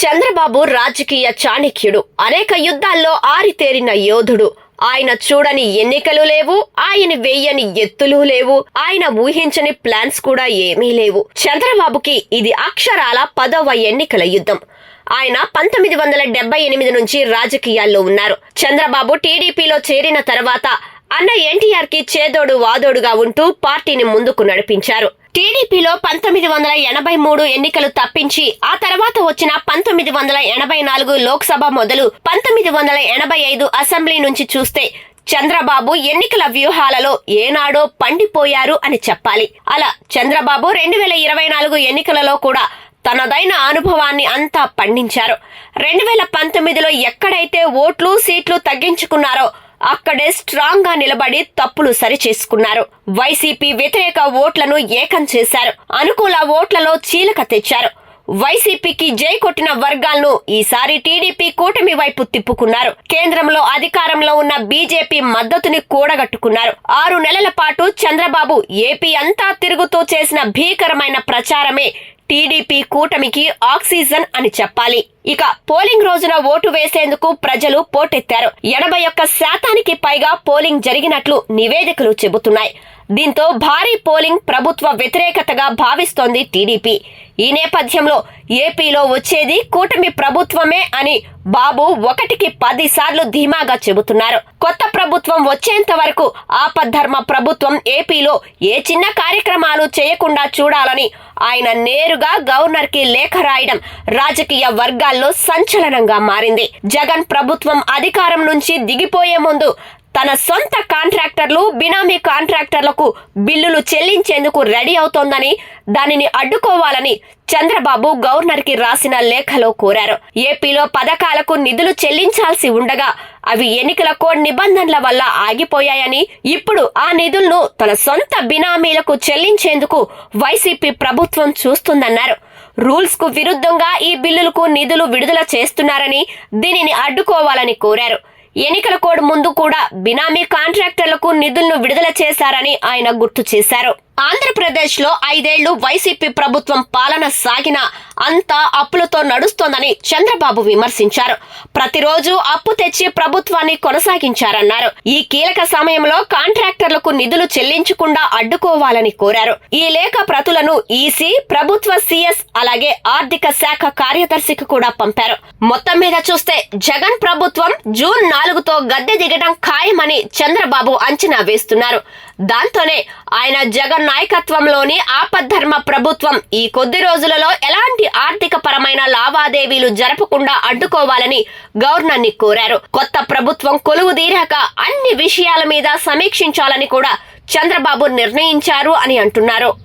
చంద్రబాబు రాజకీయ చాణక్యుడు. అనేక యుద్ధాల్లో ఆరితేరిన యోధుడు. ఆయన చూడని ఎన్నికలు లేవు ఆయన వేయని ఎత్తులు లేవు ఆయన ఊహించని ప్లాన్స్ కూడా ఏమీ లేవు. చంద్రబాబుకి ఇది అక్షరాల పదవ ఎన్నికల యుద్ధం. ఆయన పంతొమ్మిది వందల డెబ్బై ఎనిమిది నుంచి రాజకీయాల్లో ఉన్నారు. చంద్రబాబు టీడీపీలో చేరిన తర్వాత అన్న ఎన్టీఆర్కి చేదోడు వాదోడుగా ఉంటూ పార్టీని ముందుకు నడిపించారు. టీడీపీలో పంతొమ్మిది వందల ఎనభై మూడు ఎన్నికలు తప్పించి ఆ తర్వాత వచ్చిన పంతొమ్మిది వందల ఎనభై నాలుగు లోక్సభ మొదలు పంతొమ్మిది వందల ఎనభై ఐదు అసెంబ్లీ నుంచి చూస్తే చంద్రబాబు ఎన్నికల వ్యూహాలలో ఏనాడో పండిపోయారు అని చెప్పాలి. అలా చంద్రబాబు రెండు వేల ఇరవై నాలుగు ఎన్నికలలో కూడా తనదైన అనుభవాన్ని అంతా పండించారు. రెండు వేల పంతొమ్మిదిలో ఎక్కడైతే ఓట్లు సీట్లు తగ్గించుకున్నారో అక్కడే స్ట్రాంగ్గా నిలబడి తప్పులు సరిచేసుకున్నారు. వైసీపీ వ్యతిరేక ఓట్లను ఏకం చేశారు. అనుకూల ఓట్లలో చీలక తెచ్చారు. వైసీపీకి జై కొట్టిన వర్గాలను ఈసారి టీడీపీ కూటమి వైపు తిప్పుకున్నారు. కేంద్రంలో అధికారంలో ఉన్న బీజేపీ మద్దతుని కూడగట్టుకున్నారు. ఆరు నెలల పాటు చంద్రబాబు ఏపీ అంతా తిరుగుతూ చేసిన భీకరమైన ప్రచారమే టీడీపీ కూటమికి ఆక్సిజన్ అని చెప్పాలి. ఇక పోలింగ్ రోజున ఓటు వేసేందుకు ప్రజలు పోటెత్తారు. ఎనభై ఒక్క శాతానికి పైగా పోలింగ్ జరిగినట్లు నివేదికలు చెబుతున్నాయి. దీంతో భారీ పోలింగ్ ప్రభుత్వ వ్యతిరేకతగా భావిస్తోంది టీడీపీ. ఈ నేపథ్యంలో ఏపీలో వచ్చేది కూటమి ప్రభుత్వమే అని బాబు ఒకటికి పది సార్లు ధీమాగా చెబుతున్నారు. కొత్త ప్రభుత్వం వచ్చేంత వరకు ఆపద్ధర్మ ప్రభుత్వం ఏపీలో ఏ చిన్న కార్యక్రమాలు చేయకుండా చూడాలని ఆయన నేరుగా గవర్నర్కి లేఖ రాయడం రాజకీయ రంగాల్లో సంచలనంగా మారింది. జగన్ ప్రభుత్వం అధికారం నుంచి దిగిపోయే ముందు తన సొంత కాంట్రాక్టర్లు బినామీ కాంట్రాక్టర్లకు బిల్లులు చెల్లించేందుకు రెడీ అవుతోందని దానిని అడ్డుకోవాలని చంద్రబాబు గవర్నర్కి రాసిన లేఖలో కోరారు. ఏపీలో పథకాలకు నిధులు చెల్లించాల్సి ఉండగా అవి ఎన్నికల కోడ్ నిబంధనల వల్ల ఆగిపోయాయని ఇప్పుడు ఆ నిధులను తన సొంత బినామీలకు చెల్లించేందుకు వైసీపీ ప్రభుత్వం చూస్తుందన్నారు. రూల్స్కు విరుద్ధంగా ఈ బిల్లులకు నిధులు విడుదల చేస్తున్నారని దీనిని అడ్డుకోవాలని కోరారు. ఎన్నికల కోడ్ ముందు కూడా బినామీ కాంట్రాక్టర్లకు నిధులను విడుదల చేశారని ఆయన గుర్తు చేశారు. ఆంధ్రప్రదేశ్లో ఐదేళ్ళు వైసీపీ ప్రభుత్వం పాలన సాగిన అంతా అప్పులతో నడుస్తోందని చంద్రబాబు విమర్శించారు. ప్రతిరోజు అప్పు తెచ్చి ప్రభుత్వాన్ని కొనసాగించారన్నారు. ఈ కీలక సమయంలో కాంట్రాక్టర్లకు నిధులు చెల్లించకుండా అడ్డుకోవాలని కోరారు. ఈ లేఖ ప్రతులను ఈసీ ప్రభుత్వ సీఎస్ అలాగే ఆర్థిక శాఖ కార్యదర్శికి కూడా పంపారు. మొత్తం మీద చూస్తే జగన్ ప్రభుత్వం జూన్ నాలుగుతో గద్దె దిగడం ఖాయమని చంద్రబాబు అంచనా వేస్తున్నారు. దాంతోనే ఆయన జగన్ నాయకత్వంలోని ఆపద్ధర్మ ప్రభుత్వం ఈ కొద్ది రోజులలో ఎలాంటి ఆర్థిక పరమైన లావాదేవీలు జరపకుండా అడ్డుకోవాలని గవర్నర్ని కోరారు. కొత్త ప్రభుత్వం కొలువు తీరాక అన్ని విషయాల మీద సమీక్షించాలని కూడా చంద్రబాబు నిర్ణయించారు అని అంటున్నారు.